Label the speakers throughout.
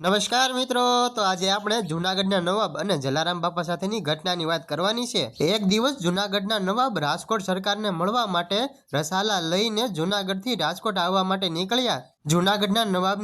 Speaker 1: નમસ્કાર મિત્રો, તો આજે આપણે જૂનાગઢના નવાબ અને જલારામ બાપા સાથેની ઘટનાની વાત કરવાની છે. એક દિવસ જૂનાગઢના નવાબ રાજકોટ સરકારને મળવા માટે રસાલા લઈને જૂનાગઢથી રાજકોટ આવવા માટે નીકળ્યા. जूनागढ़ नवाब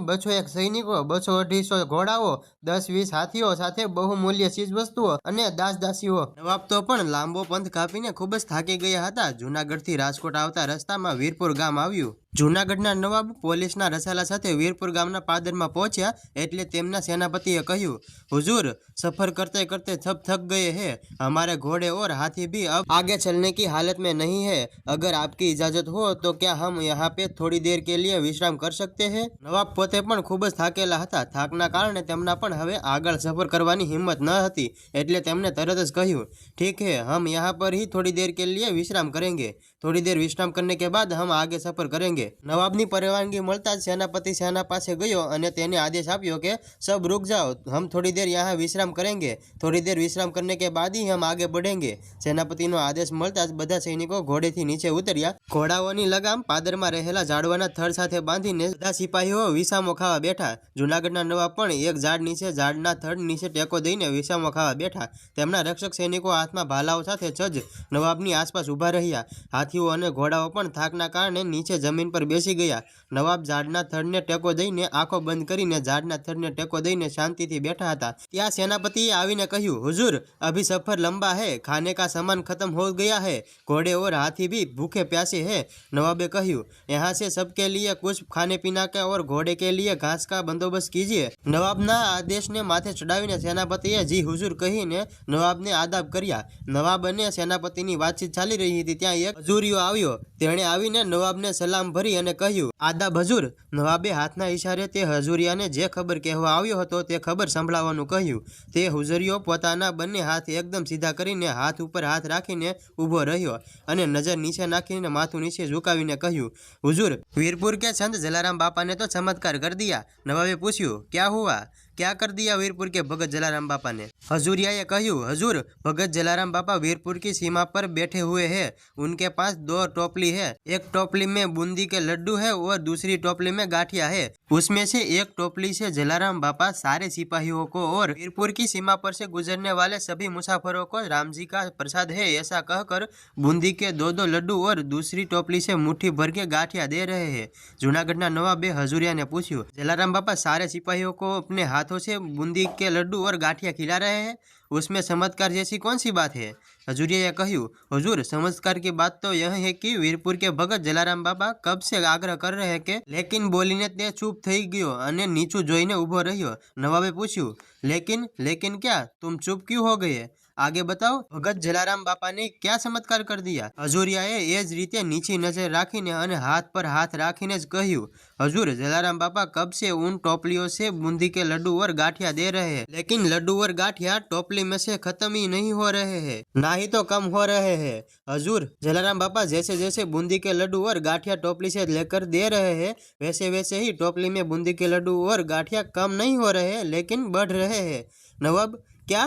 Speaker 1: बसो एक सैनिकों बसो अढ़ी सौ घोड़ाओ दस वीस हाथी बहुमूल्य चीज़ वस्तुओं दास दासी नवाब तो लाबो पंथ कापी खूब थाकी गया जूनागढ़ राजकोट आता रस्ता में वीरपुर गाम आयु जूनागढ़ नवाब पोलिस रसाला साथ वीरपुर गाम पादर में पहुँचा एट सेनापति कहू हजूर सफ़र करते करते थप थक गए है हमारे घोड़े और हाथी भी अब आगे चलने की हालत में नहीं है अगर आपकी इजाज़त हो तो क्या हम यहाँ पे थोड़ी देर के लिए વિશ્રામ કરી શકતે હે? નવાબ પોતે પણ ખૂબ જ થાકેલા હતા. થાકના કારણે તેમના પણ હવે આગળ સફર કરવાની હિંમત ન હતી. એટલે તેમણે તરત જ કહ્યું, ઠીક હે, હમ યહાં પર હી થોડી દેર કે લીએ વિશ્રામ કરેંગે. थोड़ी देर विश्राम करने के बाद हम आगे सफर करेंगे નવાબની પરવાનગી મળતા જ સેનાપતિ સેના પાસે ગયો અને તેને આદેશ આપ્યો કે સબ रुक जाओ हम थोड़ी देर यहाँ विश्राम करेंगे थोड़ी देर विश्राम करने के बाद ही हम आगे बढ़ेंगे સેનાપતિનો આદેશ મળતા જ બધા સૈનિકો ઘોડેથી નીચે ઉતર્યા ઘોડાઓની લગામ પાદરમાં રહેલા ઝાડવાના થડ સાથે બાંધીને બધા સિપાહીઓ વિસામો ખાવા બેઠા જૂનાગઢના નવાબ પણ એક ઝાડ નીચે ઝાડના થડ નીચે ટેકો દઈને વિસામો ખાવા બેઠા તેમના રક્ષક સૈનિકો હાથમાં ભાલાઓ સાથે સજ્જ નવાબની આસપાસ ઊભા રહ્યા હાથીઓ અને ઘોડાઓ પણ થાકના કારણે નીચે જમીન પર બેસી ગયા. નવાબ ઝાડના થડને ટેકો દઈને આંખો બંધ કરીને ઝાડના થડને ટેકો દઈને શાંતિથી બેઠા હતા. ત્યાં સેનાપતિએ આવીને કહ્યું હુજુર અભી સફર લંબા હે, ખાને કા સામાન ખતમ હો ગયા હે, ઘોડે ઓર હાથી ભી ભૂખે પ્યાસે હે. નવાબે કહ્યું, યહાં સે સબકે લીએ કુછ ખાને પીના કે ઓર ઘોડે કે લીએ ઘાસ કા બંદોબસ્ત કીજીએ. નવાબના આદેશને માથે ચડાવીને સેનાપતિએ, જી હુજુર કહીને નવાબને આદાબ કર્યા. નવાબ અને સેનાપતિની વાતચીત ચાલી રહી હતી. ત્યાં એક હજુર ચૂરીઓ આવ્યો. તેણે આવીને નવાબને સલામ ભરી અને કહ્યું, આદા હજુર નવાબે હાથના ઇશારે તે હજુરિયાને જે ખબર કહેવા આવ્યો હતો તે ખબર સંભળાવવાનું કહ્યું. તે હુજરીઓ પોતાના બંને હાથ એકદમ સીધા કરીને હાથ ઉપર હાથ રાખીને ઊભો રહ્યો અને નજર નીચે નાખીને માથું નીચે ઝુકાવીને કહ્યું, હુજુર, વીરપુર કે છંદ? જલારામ બાપાને તો ચમત્કાર કરી દિયા. નવાબે પૂછ્યું, ક્યાં હુઆ? क्या कर दिया वीरपुर के भगत जलाराम बापा ने? हजूरिया कहू हजूर, भगत जलाराम बापा वीरपुर की सीमा पर बैठे हुए हैं। उनके पास दो टोपली है। एक टोपली में बूंदी के लड्डू है और दूसरी टोपली में गाठिया है। उसमें से एक टोपली से जलाराम बापा सारे सिपाहियों को और वीरपुर की सीमा पर से गुजरने वाले सभी मुसाफरों को राम जी का प्रसाद है ऐसा कहकर बूंदी के दो दो लड्डू और दूसरी टोपली से मुठ्ठी भर के गाठिया दे रहे है। जूनागढ़ नवाबे हजूरिया ने पूछू जलाराम बापा, सारे सिपाहियों को अपने हाथ हाथों से बूंदी के लड्डू और गाठिया खिला रहे हैं उसमें चमत्कार जैसी कौन सी बात है हजूरिया કહ્યું हुजूर चमत्कार की बात तो यह है कि વીરપુર કે ભગત જલારામ બાપા કબ से આગ્રહ કર રહે કે લેકિન બોલીને તે ચૂપ થઈ ગયો અને નીચું જોઈને ઊભો રહ્યો નવાબે પૂછ્યું લેકિન લેકિન क्या तुम चुप क्यों हो गए आगे बताओ भगत जलाराम बापा ने क्या चमत्कार कर दिया હજુરિયાએ એ જ રીતે નીચી નજર રાખીને અને હાથ પર હાથ રાખીને જ કહ્યું हजूर जलाराम बापा कब से उन टोपलियों से बूंदी के लड्डू और गाठिया दे रहे हैं लेकिन लड्डू और गाठिया टोपली में से खत्म ही नहीं हो रहे हैं ना ही तो कम हो रहे हैं हजूर जलाराम बापा जैसे जैसे बूंदी के लड्डू और गाठिया टोपली से लेकर दे रहे हैं वैसे वैसे ही टोपली में बूंदी के लड्डू और गाठिया कम नहीं हो रहे हैं लेकिन बढ़ रहे हैं नवाब क्या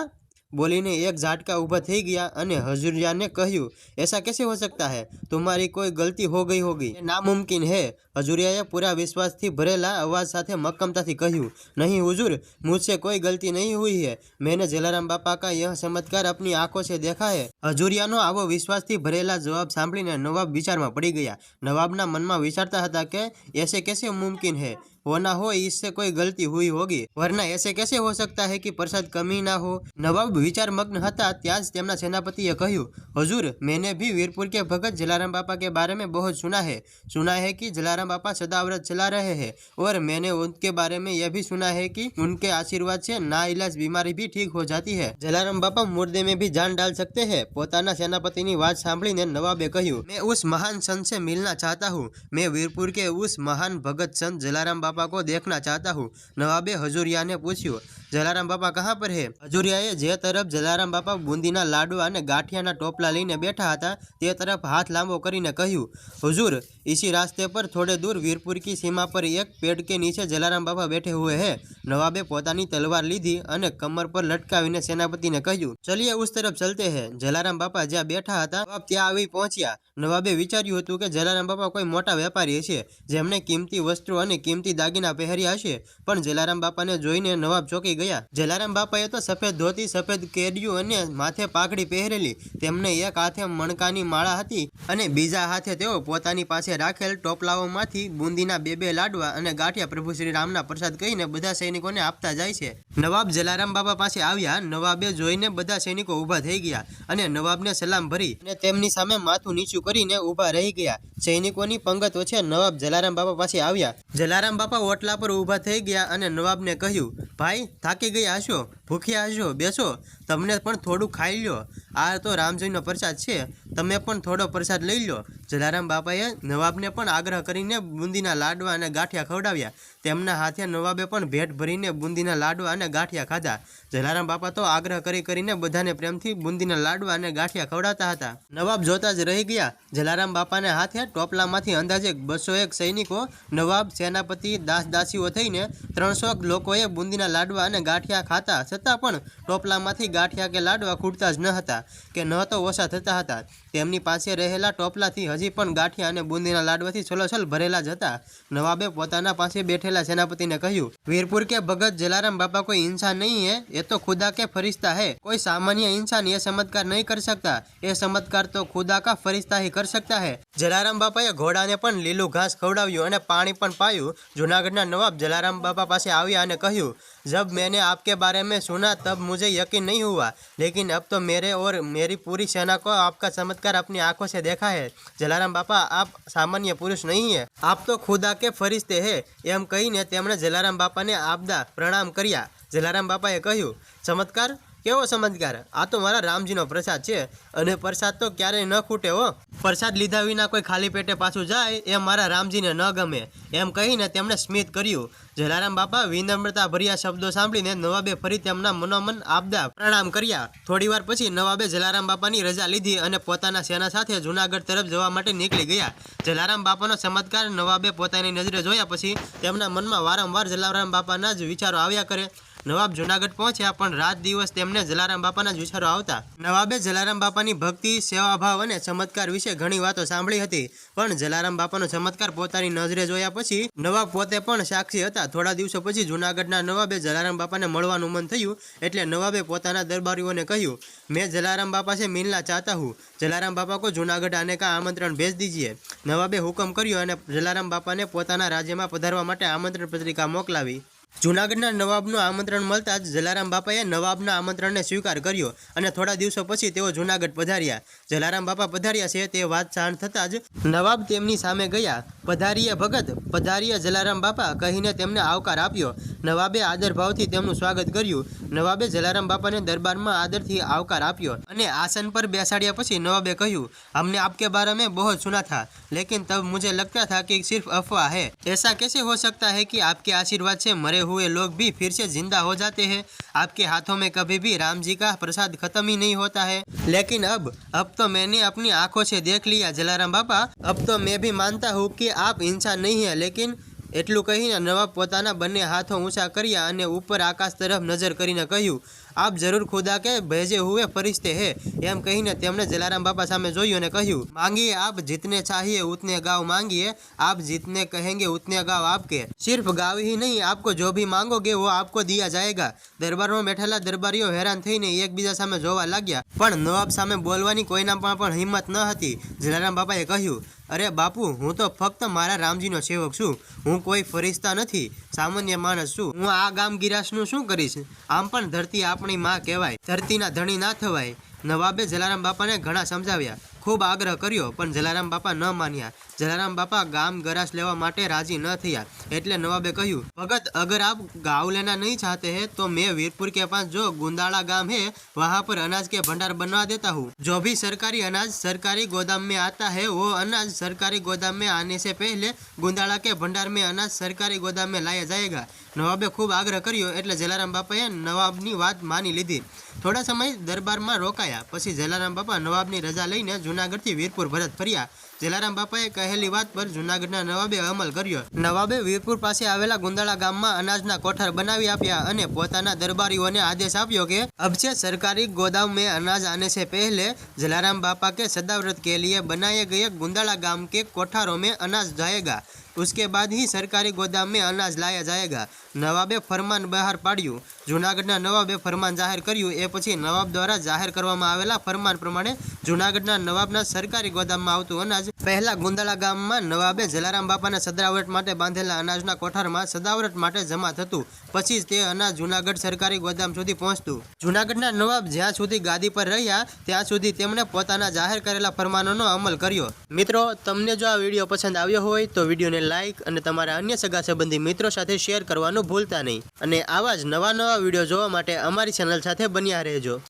Speaker 1: બોલીને એક ઝાટકા ઊભા થઈ ગયા અને હજુરિયાને કહ્યું, એસા કેસે હો સકતા હૈ? તુમ્હારી કોઈ ગલતી હો ગઈ હોગી. નામુમકિન હે. હજુરિયાએ પૂરા વિશ્વાસથી ભરેલા અવાજ સાથે મક્કમતાથી કહ્યું, નહીં હુજુર, મુજસે કોઈ ગલતી નહીં હુઈ હૈ. મેને જલારામ બાપા કા યહ ચમત્કાર આપની આંખો છે દેખા હૈ. હજુરિયાનો આવો વિશ્વાસથી ભરેલા જવાબ સાંભળીને નવાબ વિચારમાં પડી ગયા નવાબના મનમાં વિચારતા હતા કે ऐसे कैसे मुमकिन है होना हो इससे कोई गलती हुई होगी वरना ऐसे कैसे हो सकता है कि प्रसाद कमी ना हो नवाब विचार मग्न હતા ત્યાં જ તેમના સેનાપતિએ કહ્યું हजूर मैंने भी वीरपुर के भगत जलाराम बापा के बारे में बहुत सुना है सुना है कि जलाराम बापा सदाव्रत चला रहे हैं और मैंने उनके बारे में यह भी सुना है कि उनके आशीर्वाद से नाइलाज बीमारी भी ठीक हो जाती है जलाराम बापा मुर्दे में भी जान डाल सकते हैं પોતાના સેનાપતિની વાત સાંભળીને નવાબે કહ્યું, મેં ઉસ મહાન સંત સે મિલના ચાહતા હું. મેં વીરપુર કે ઉસ મહાન ભગત સંત જલારામ બાપા કો દેખના ચાહતા હું. નવાબે હજુરિયાને પૂછ્યું, જલારામ બાપા કહાં પર હે? હજુરિયાએ જે તરફ જલારામ બાપા બુંદીના લાડુ અને ગાંઠિયાના ટોપલા લઈને બેઠા હતા, તે તરફ હાથ લાંબો કરીને કહ્યું હુજુર ઇસી રાસ્તે પર થોડે દૂર વીરપુર કી સીમા પર એક પેડ કે નીચે જલારામ બાપા બેઠે હુએ હે. નવાબે પોતાની તલવાર લીધી અને કમર પર લટકાવીને સેનાપતિને કહ્યું ચલિયે ઉસ તરફ ચલતે હે. જલારામ બાપા જ્યાં બેઠા હતા ત્યાં આવી પહોંચ્યા. નવાબે વિચાર્યું હતું કે જલારામ બાપા કોઈ મોટા વેપારી છે જેમણે કિંમતી વસ્ત્રો અને કિંમતી દાગીના પહેર્યા હશે. પણ જલારામ બાપાને જોઈને નવાબ ચોંકી ગયા. જલારામ બાપાએ તો સફેદ ધોતી, સફેદ કેડિયું અને માથે પાઘડી પહેરેલી. તેમને એક હાથે મણકાની માળા હતી અને બીજા હાથે તેઓ પોતાની પાસે રાખેલ ટોપલાઓમાંથી બુંદીના બે બે લાડવા અને ગાંઠિયા પ્રભુ શ્રી રામના પ્રસાદ કહીને બધા સૈનિકોને આપતા જાય છે. નવાબ જલારામ બાપા પાસે આવ્યા. નવાબે જોઈને બધા સૈનિકો ઊભા થઈ ગયા અને નવાબને સલામ ભરી અને તેમની સામે માથું નીચું કરીને ઊભા રહી ગયા. સૈનિકોની પંગત વચ્ચે નવાબ જલારામ બાપા પાસે આવ્યા. જલારામ બાપા ઓટલા પર ઊભા થઈ ગયા અને નવાબને કહ્યું, ભાઈ થાકી ગયા હશો, ભૂખ્યા હશો, બેસો. તમને પણ થોડું ખાઈ લ્યો. આ તો રામજીનો પ્રસાદ છે. તમે પણ થોડો પ્રસાદ લઈ લો જલારામ બાપાએ નવાબને પણ આગ્રહ કરીને બુંદીના લાડવા અને ગાંઠિયા ખવડાવ્યા. તેમના હાથે નવાબે પણ ભેટ ભરીને બુંદીના લાડવા અને ગાંઠિયા ખાધા. જલારામ બાપા તો આગ્રહ કરી કરીને બધાને પ્રેમથી બુંદીના લાડવા અને ગાંઠિયા ખવડાવતા હતા. નવાબ જોતા જ રહી ગયા. જલારામ બાપાને હાથે ટોપલામાંથી અંદાજે બસો એક સૈનિકો, નવાબ, સેનાપતિ, દાસ, દાસીઓ થઈને ત્રણસો લોકોએ બુંદીના લાડવા અને ગાંઠિયા ખાતા. છતાં પણ ટોપલામાંથી ગાંઠિયા કે લાડવા ખૂટતા જ ન હતા કે ન તો ઓછા થતા હતા. તેમની પાસે રહેલા ટોપલાથી હજી પણ ગાંઠિયા અને બુંદીના લાડવાથી છલોછલ ભરેલા જ હતા. નવાબે પોતાના પાસે બેઠેલા સેનાપતિને કહ્યું, વીરપુર કે ભગત જલારામ બાપા કોઈ ઇન્સાન નહીં હે? એ તો ખુદા કે ફરિશ્તા હે. કોઈ સામાન્ય ઇન્સાન એ ચમત્કાર નહીં કરી શકતા. એ ચમત્કાર તો ખુદા કા ફરિશ્તા હી કરી શકતા હે. જલારામ બાપાએ ઘોડાને પણ લીલું ઘાસ ખવડાવ્યું અને પાણી પણ પાયું. જૂનાગઢના નવાબ જલારામ બાપા પાસે આવ્યા અને કહ્યું जब मैंने आपके बारे में सुना तब मुझे यकीन नहीं हुआ लेकिन अब तो मेरे और मेरी पूरी सेना को आपका चमत्कार अपनी आंखों से देखा है जलाराम बापा आप सामान्य पुरुष नहीं है आप तो खुदा के ફરિશ્તે હે એમ કહીને તેમણે જલારામ બાપાને આપદા પ્રણામ કર્યા જલારામ બાપાએ કહ્યું ચમત્કાર કેવો ચમત્કાર આ તો મારા રામજીનો પ્રસાદ છે. અને પ્રસાદ તો ક્યારેય ન ખૂટે હો. પ્રસાદ લીધા વિના કોઈ ખાલી પેટે પાછું જાય એ મારા રામજીને ન ગમે. એમ કહીને તેમણે સ્મિત કર્યું. જલારામ બાપા વિનમ્રતા ભર્યા શબ્દો સાંભળીને નવાબે ફરી તેમના મનોમન આપદા પ્રણામ કર્યા. થોડીવાર પછી નવાબે જલારામ બાપાની રજા લીધી અને પોતાના સેના સાથે જૂનાગઢ તરફ જવા માટે નીકળી ગયા. જલારામ બાપાનો ચમત્કાર નવાબે પોતાની નજરે જોયા પછી તેમના મનમાં વારંવાર જલારામ બાપાના જ વિચારો આવ્યા કરે. નવાબ જુનાગઢ પહોંચ્યા, પણ રાત દિવસ તેમને જલારામ બાપાના જ વિચારો આવતા. નવાબે જલારામ બાપાની ભક્તિ સેવાભાવ અને ચમત્કાર વિશે ઘણી વાતો સાંભળી હતી, પણ જલારામ બાપાનો ચમત્કાર પોતાની નજરે જોયા પછી નવાબ પોતે પણ સાક્ષી હતા. થોડા દિવસો પછી જુનાગઢના નવાબે જલારામ બાપાને મળવાનું મન થયું, એટલે નવાબે પોતાના દરબારીઓને કહ્યું, મેં જલારામ બાપા છે મીનલા ચાહતા હું. જલારામ બાપા કો જુનાગઢ આને કા આમંત્રણ ભેજ દીજીએ. નવાબે હુકમ કર્યો અને જલારામ બાપાને પોતાના રાજ્યમાં પધારવા માટે આમંત્રણ પત્રિકા મોકલાવી. જૂનાગઢના નવાબનું આમંત્રણ મળતા જ જલારામ બાપાએ નવાબના આમંત્રણને સ્વીકાર કર્યો અને થોડા દિવસો પછી તેઓ જૂનાગઢ પધાર્યા. જલારામ બાપા પધાર્યા છે તે વાત જાણ થતાં જ નવાબ તેમની સામે ગયા. પધારીએ ભગત, પધારીએ જલારામ બાપા કહીને તેમને આવકાર આપ્યો. નવાબે આદરભાવથી તેમનું સ્વાગત કર્યું નવાબે જલારામ બાપાને દરબારમાં આદરથી આવકાર આપ્યો અને આસન પર બેસાડ્યા પછી નવાબે કહ્યું हमने आपके बारे में बहुत सुना था लेकिन तब मुझे लगता था कि सिर्फ अफवाह है ऐसा कैसे हो सकता है कि आपके आशीर्वाद से मरे हुए लोग भी फिर से जिंदा हो जाते हैं आपके हाथों में कभी भी राम जी का प्रसाद खत्म ही नहीं होता है लेकिन अब अब तो मैंने अपनी आंखों से देख लिया जलाराम बापा अब तो मैं भी मानता हूँ कि आप इंसान नहीं है लेकिन એટલું કહીને નવાબ પોતાના બંને હાથો ઊંચા કર્યા અને ઉપર આકાશ તરફ નજર કરીને કહ્યું આપ જરૂર ખુદા કે ભેજે હુએ ફરિશ્તે હે, એમ કહીને તેમણે જલારામ બાપા સામે જોયું અને કહ્યું, માંગીએ આપ જીતને ચાહીએ, ઉતને ગાવ માંગીએ, આપ જીતને કહેંગે, ઉતને ગાવ આપકે. સિર્ફ ગાવ હી નહીં, આપકો જો ભી માંગોગે, વો આપકો દિયા જાયગા. દરબારમાં બેઠેલા દરબારીઓ હેરાન થઈને એકબીજા સામે જોવા લાગ્યા. પણ નવાબ સામે બોલવાની કોઈના પણ હિંમત ન હતી. જલારામ બાપાએ કહ્યું, અરે બાપુ, હું તો ફક્ત મારા રામજીનો સેવક છું. હું કોઈ ફરિશ્તા નથી. સામાન્ય માણસ છું. હું આ ગામ ગિરાસનું શું કરીશ? આમ પણ ધરતી આપ આપણી માં કહેવાય. ધરતીના ધણી ના થવાય. નવાબે જલારામ બાપાને ઘણા સમજાવ્યા. ખૂબ આગ્રહ કર્યો પણ જલારામ બાપા ન માન્યા જલારામ બાપા ગામ ગરાસ લેવા માટે રાજી ન થયા એટલે નવાબે કહ્યું ભગત અગર આપ गाँव लेना नहीं चाहते हैं तो मैं वीरपुर के पास जो गुंदाड़ा गांव है वहाँ पर अनाज के भंडार बनवा देता हूँ जो भी सरकारी अनाज सरकारी गोदाम में आता है वो अनाज सरकारी गोदाम में आने से पहले गुंदाड़ा के भंडार में अनाज सरकारी गोदाम में लाया जाएगा નવાબે ખૂબ આગ્રહ કર્યો એટલે જલારામ બાપાએ નવાબની વાત માની લીધી થોડા સમય દરબારમાં રોકાયા. પછી જલારામ બાપા નવાબની રજા લઈને જૂનાગઢથી વીરપુર પરત ફર્યા. જલારામ બાપાએ કહેલી વાત પર જૂનાગઢના નવાબે અમલ કર્યો. નવાબે વીરપુર પાસે આવેલા ગુંદાળા ગામમાં અનાજના કોઠાર બનાવી આપ્યા અને પોતાના દરબારીઓને આદેશ આપ્યો કે, અબજે સરકારી ગોદામ મેં અનાજ આને સે પહેલે જલારામ બાપા કે સદાવ્રત કે લીએ બનાએ ગયે ગુંદાળા ગામ કે કોઠારો મેં અનાજ જાયેગા. उसके बाद ही सरकारी गोदाम में अनाज लाया जाएगा નવાબે ફરમાન બહાર પાડ્યું જૂનાગઢના નવાબે ફરમાન જાહેર કર્યું એ પછી નવાબ દ્વારા જાહેર કરવામાં આવેલા ફરમાન પ્રમાણે જૂનાગઢના નવાબના સરકારી ગોદામમાં આવતું અનાજ પહેલા ગુંદાળા ગામમાં નવાબે જલારામ બાપાના સદાવરત માટે બાંધેલા અનાજના કોઠારમાં સદાવરત માટે જમા થતું પછી જ તે અનાજ જૂનાગઢ સરકારી ગોદામ સુધી પહોંચતું જૂનાગઢના નવાબ જ્યાં સુધી ગાદી પર રહ્યા ત્યાં સુધી તેમણે પોતાના જાહેર કરેલા ફરમાનોનો અમલ કર્યો મિત્રો તમને જો આ વિડીયો પસંદ આવ્યો હોય તો વિડીયોને લાઇક અને તમારા અન્ય સગા સંબંધી મિત્રો સાથે શેર કરવાનું ભૂલતા નહીં. અને આવા જ નવા નવા વીડિયો જોવા માટે અમારી ચેનલ સાથે બન્યા રહેજો.